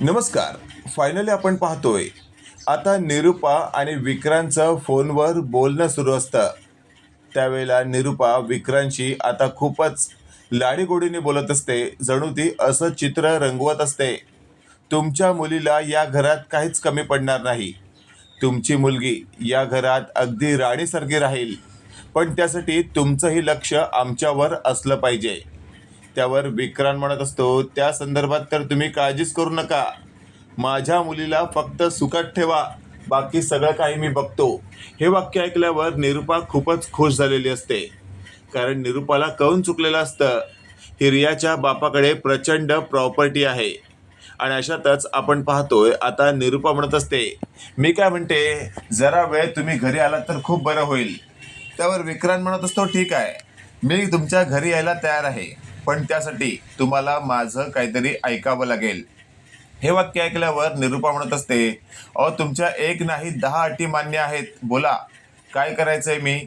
नमस्कार. फायनली आपण पाहतोय. आता निरुपा आणि विक्रांतचं फोनवर बोलणं सुरू असतं. त्यावेळेला निरुपा विक्रांतशी आता खूपच लाडीगोडीने बोलत असते. जणू ती असं चित्र रंगवत असते. तुमच्या मुलीला या घरात काहीच कमी पडणार नाही. तुमची मुलगी या घरात अगदी राणीसारखी राहील. पण त्यासाठी तुमचंही लक्ष आमच्यावर असलं पाहिजे. त्यावर विक्रांत म्हणत असतो त्या संदर्भात तर तुम्ही काळजीच करू नका. माझ्या मुलीला फक्त सुखात ठेवा. बाकी सगळं काही मी बघतो. हे वाक्य ऐकल्यावर निरुपा खूपच खुश झालेली असते. कारण निरुपाला कळून चुकलेलं असतं हिर्याच्या बापाकडे प्रचंड प्रॉपर्टी आहे. आणि अशातच आपण पाहतोय आता निरुपा म्हणत असते मी काय म्हणते जरा वेळ तुम्ही घरी आलात तर खूप बरं होईल. त्यावर विक्रांत म्हणत असतो ठीक आहे. मी तुमच्या घरी यायला तयार आहे. पण त्यासाठी तुम्हाला माझं काहीतरी ऐकावं लागेल. हे वाक्य ऐकल्यावर निरूपा म्हणत असते अहो तुमच्या एक नाही दहा अटी मान्य आहेत. बोला काय करायचंय मी?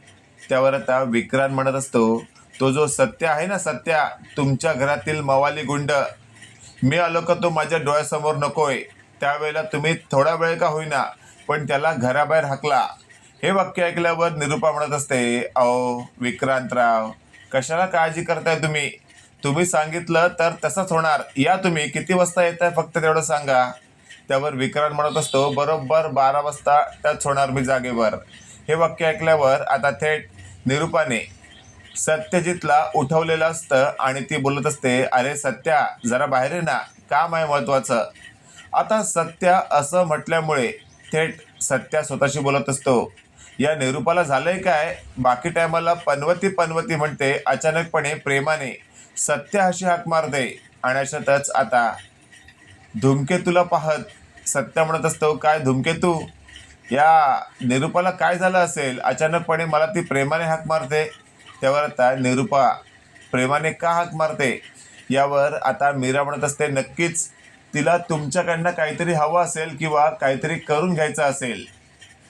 त्यावर आता विक्रांत म्हणत असतो तो जो सत्य आहे ना सत्या तुमच्या घरातील मवाली गुंड मी आलो का तो माझ्या डोळ्यासमोर नकोय. त्यावेळेला तुम्ही थोडा वेळ का होईना पण त्याला घराबाहेर हाकला. हे वाक्य ऐकल्यावर निरूपा म्हणत असते अहो विक्रांतराव कशाला काळजी करताय तुम्ही? तुम्ही सांगितलं तर तसंच होणार. या तुम्ही. किती वाजता येत आहे फक्त तेवढं सांगा. त्यावर विक्रांत म्हणत असतो बरोबर बारा वाजता टच होणार मी जागेवर. हे वाक्य ऐकल्यावर आता थेट निरुपाने सत्यजितला उठवलेलं असतं आणि ती बोलत असते अरे सत्या जरा बाहेर आहे ना. काम आहे महत्त्वाचं आता सत्या असं म्हटल्यामुळे थेट सत्या स्वतःशी बोलत असतो या निरूपाला झालंय काय? बाकी टायमाला पनवती पनवती म्हणते अचानकपणे प्रेमाने. सत्य अशी हाक मारते. आणि अशातच आता धूमकेतूला पाहत सत्य म्हणत असतो काय धूमकेतू या निरुपाला काय झालं असेल? अचानकपणे मला ती प्रेमाने हाक मारते. त्यावर आता निरुपा प्रेमाने का हाक मारते? यावर आता मीरा म्हणत असते नक्कीच तिला तुमच्याकडनं काहीतरी हवं असेल किंवा काहीतरी करून घ्यायचं असेल.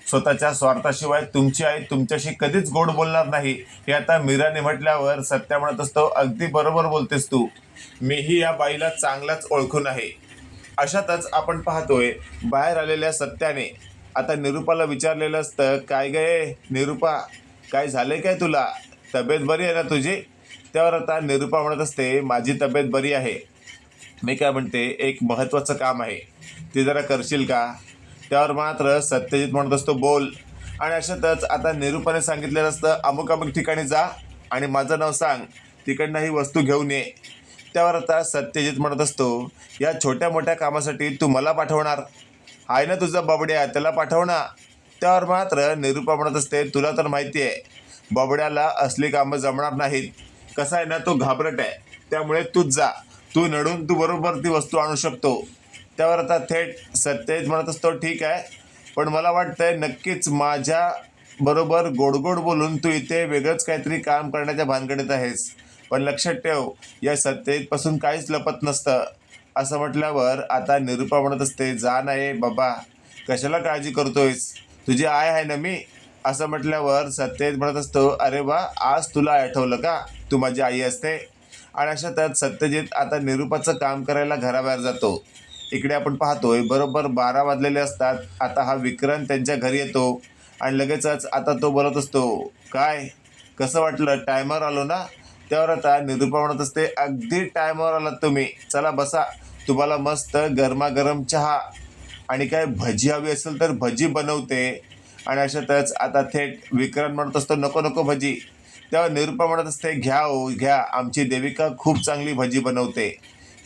स्वतःच्या स्वार्थाशिवाय तुमची आई तुमच्याशी कधीच गोड बोलणार नाही. हे आता मीराने म्हटल्यावर सत्या म्हणत असतो अगदी बरोबर बोलतेस तू. मीही या बाईला चांगलाच ओळखून आहे. अशातच आपण पाहतोय बाहेर आलेल्या सत्याने आता निरुपाला विचारलेलं असतं काय गे निरुपा काय झाले काय तुला? तब्येत बरी आहे ना तुझी? त्यावर आता निरुपा म्हणत असते माझी तब्येत बरी आहे. मी काय म्हणते एक महत्त्वाचं काम आहे. ते जरा करशील का? त्यावर मात्र सत्यजित म्हणत असतो बोल. आणि अशातच आता निरुपाने सांगितलेलं असतं अमुक अमुक ठिकाणी जा आणि माझं नाव सांग. तिकडनं ही वस्तू घेऊन ये. त्यावर आता सत्यजित म्हणत असतो या छोट्या मोठ्या कामासाठी तू मला पाठवणार. आहे ना तुझा बबड्या त्याला पाठव ना. त्यावर मात्र निरुपा म्हणत असते तुला तर माहिती आहे बबड्याला असली कामं जमणार नाहीत. कसं आहे ना तो घाबरट आहे. त्यामुळे तूच जा. तू नडून तू बरोबर ती वस्तू आणू शकतो. त्यावर आता थेट सत्यजित म्हणत असतो ठीक आहे. पण मला वाटतंय नक्कीच माझ्या बरोबर गोड गोड बोलून तू इथे वेगळंच काहीतरी काम करण्याच्या भानगडीत आहेस. पण लक्षात ठेव या सत्यजितपासून काहीच लपत नसतं. असं म्हटल्यावर आता निरुपा म्हणत असते जा नाही बाबा कशाला काळजी करतोयस? तुझी आय आहे ना मी? असं म्हटल्यावर सत्यजित म्हणत असतो अरे वा आज तुला आठवलं का? तू माझी आई असते. आणि अशातच सत्यजित आता निरुपाचं काम करायला घराबाहेर जातो. इकडे आपण पाहतोय बरोबर बारा वाजलेले असतात. आता हा विक्रम त्यांच्या घरी येतो आणि लगेचच आता तो बोलत असतो काय? कसं वाटलं? टायमर आलो ना? त्यावर आता निरुपा म्हणत असते अगदी टायमावर आलात तुम्ही. चला बसा. तुम्हाला मस्त गरमागरम चहा आणि काय भजी हवी असेल तर भजी बनवते. आणि अशातच आता थेट विक्रम म्हणत असतो नको नको भजी. तेव्हा निरुपा म्हणत असते घ्या हो घ्या. आमची देविका खूप चांगली भजी बनवते.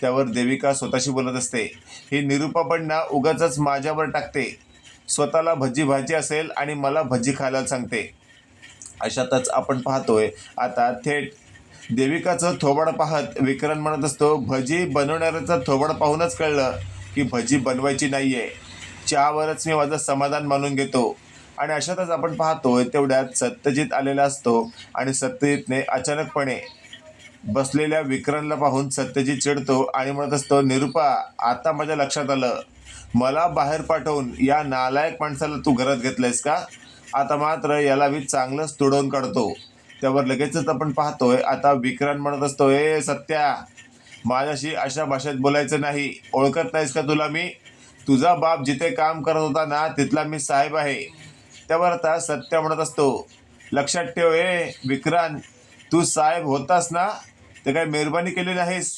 त्यावर देविका स्वतःशी बोलत असते. ही निरुपा ना उगाच माझ्यावर टाकते. स्वतःला भजी भाजी असेल आणि मला भजी खायला सांगते. अशातच आपण पाहतोय आता थेट देविकाचं थोबाड पाहत विक्रम म्हणत असतो भजी बनवणाऱ्याचं थोबाड पाहूनच कळलं की भजी बनवायची नाही आहे चहावरच मी माझं समाधान मानून घेतो. आणि अशातच आपण पाहतोय तेवढ्यात सत्यजित आलेला असतो आणि सत्यजितने अचानकपणे बसलेल्या विक्रांतला पाहून सत्यजित चिडतो आणि म्हणत असतो निरुपा आता माझ्या लक्षात आलं. मला बाहेर पाठवून या नालायक माणसाला तू घरात घेतलंयस का? आता मात्र याला मी चांगलंच तुडवून काढतो. त्यावर लगेचच आपण पाहतोय आता विक्रांत म्हणत असतो ए सत्या माझ्याशी अशा भाषेत बोलायचं नाही. ओळखत नाहीस का तुला मी? तुझा बाप जिथे काम करत होता ना तिथला मी साहेब आहे. त्यावर आता सत्य म्हणत असतो लक्षात ठेव ए विक्रांत तू साहेब होतास ना ते काही मेहरबानी केली नाहीस.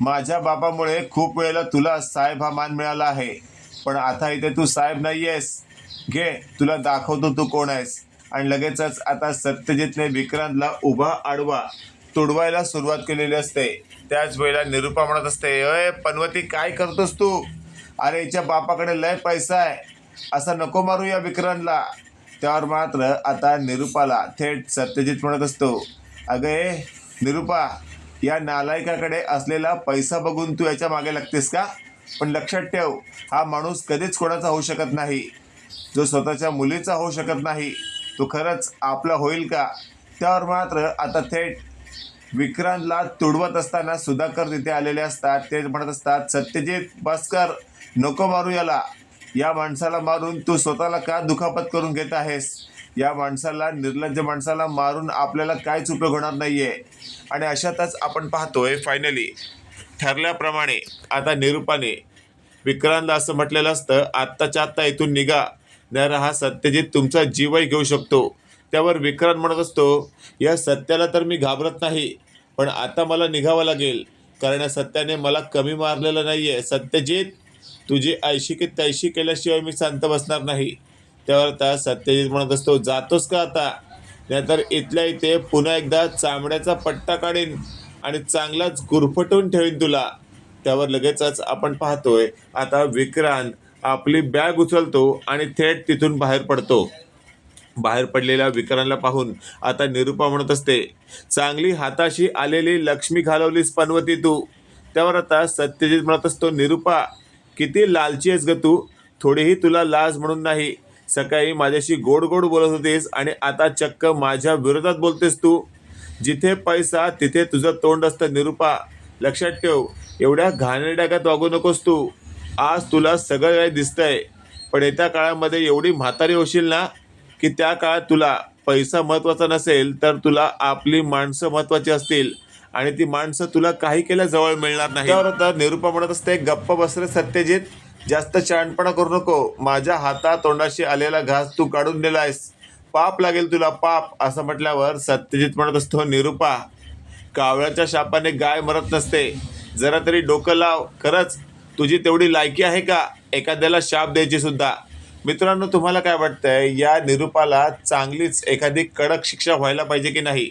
माझ्या बापामुळे खूप वेळेला तुला साहेब हा मान मिळाला आहे. पण आता इथे तू साहेब नाही आहेस घे तुला दाखवतो तू कोण आहेस. आणि लगेचच आता सत्यजितने विक्रांतला उभा आडवा तुडवायला सुरुवात केलेली असते. त्याच वेळेला निरुपा म्हणत असते अय पनवती काय करतोस तू? अरे हिच्या बापाकडे लय पैसा आहे. असा नको मारू या विक्रांतला. त्यावर मात्र आता निरुपाला थेट सत्यजित म्हणत असतो अगं ए निरुपा या नालायकाकडे असलेला पैसा बघून तू याच्या मागे लागतेस का? पण लक्षात ठेव हा माणूस कधीच कोणाचा होऊ शकत नाही. जो स्वतःच्या मुलीचा होऊ शकत नाही तो खरंच आपला होईल का? त्यावर मात्र आता थेट विक्रांतला तुडवत असताना सुधाकर तिथे आलेले असतात. ते म्हणत असतात सत्यजित भास्कर नको मारू याला. या माणसाला मारून तू स्वतःला का दुखापत करून घेत आहेस? या माणसाला निर्लज्ज माणसाला मारून आपल्याला काहीच उपयोग होणार नाहीये. आणि अशातच आपण पाहतोय फायनली ठरल्याप्रमाणे आता निरूपाने विक्रांतला असं म्हटलेलं असतं आत्ताच्या आत्ता इथून निघा. नाही हा सत्यजित तुमचा जीवही घेऊ शकतो. त्यावर विक्रांत म्हणत असतो या सत्याला तर मी घाबरत नाही पण आता मला निघावं लागेल. कारण या सत्याने मला कमी मारलेलं नाही आहे सत्यजित तुझी ऐशी की तैशी केल्याशिवाय मी शांत बसणार नाही. त्यावर आता सत्यजित म्हणत असतो जातोस का आता? नाहीतर इथल्या इथे पुन्हा एकदा चामड्याचा पट्टा काढीन आणि चांगलाच गुरफटून ठेवीन तुला. त्यावर लगेचच आपण पाहतोय आता विक्रांत आपली बॅग उचलतो आणि थेट तिथून बाहेर पडतो. बाहेर पडलेल्या विक्रांतला पाहून आता निरुपा म्हणत असते चांगली हाताशी आलेली लक्ष्मी घालवलीस पनवती तू. त्यावर आता सत्यजित म्हणत असतो निरुपा किती लालची आहेस ग तू? थोडीही तुला लाज म्हणून नाही. सकाळी माझ्याशी गोड गोड बोलत होतीस आणि आता चक्क माझ्या विरोधात बोलतेस तू. जिथे पैसा तिथे तुझं तोंड असतं निरुपा. लक्षात ठेव एवढ्या घाणेरड्यागात वागू नकोस तू. आज तुला सगळं काही दिसतंय पण येत्या काळामध्ये एवढी म्हातारी होशील ना की त्या काळात तुला पैसा महत्त्वाचा नसेल तर तुला आपली माणसं महत्त्वाची असतील. आणि ती माणसं तुला काही केल्या जवळ मिळणार नाही. त्यावर निरुपा म्हणत असते गप्प बसरे सत्यजित. जास्त शहाणपणा करू नको. माझ्या हाता तोंडाशी आलेला घास तू काढून दिलायस. पाप लागेल तुला पाप. असं म्हटल्यावर सत्यजित म्हणत असतो निरुपा कावळ्याच्या शापाने गाय मरत नसते. जरा तरी डोकं लाव. खरंच तुझी तेवढी लायकी आहे का? एखाद्याला शाप द्यायची सुद्धा. मित्रांनो तुम्हाला काय वाटतंय? या निरुपाला चांगलीच एखादी कडक शिक्षा व्हायला पाहिजे की नाही?